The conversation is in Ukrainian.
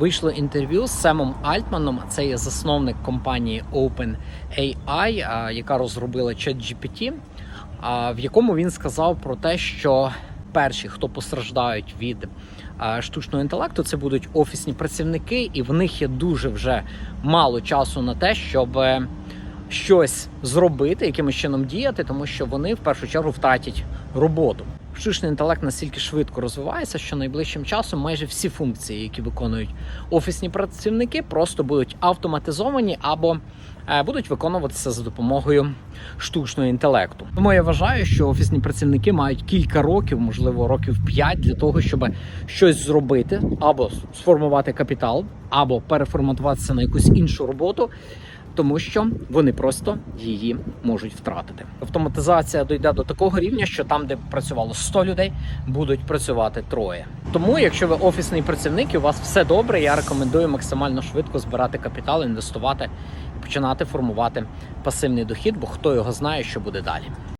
вийшло інтерв'ю з Семом Альтманом. Це є засновник компанії OpenAI, яка розробила ChatGPT, в якому він сказав про те, що перші, хто постраждають від штучного інтелекту, це будуть офісні працівники, і в них є дуже вже мало часу на те, щоб е, щось зробити, якимось чином діяти, тому що вони в першу чергу втратять роботу. Штучний інтелект настільки швидко розвивається, що найближчим часом майже всі функції, які виконують офісні працівники, просто будуть автоматизовані або будуть виконуватися за допомогою штучного інтелекту. Тому я вважаю, що офісні працівники мають кілька років, можливо, років 5 для того, щоб щось зробити, або сформувати капітал, або переформатуватися на якусь іншу роботу. Тому що вони просто її можуть втратити. Автоматизація дійде до такого рівня, що там, де працювало 100 людей, будуть працювати троє. Тому, якщо ви офісний працівник і у вас все добре, я рекомендую максимально швидко збирати капітал, інвестувати і починати формувати пасивний дохід, бо хто його знає, що буде далі.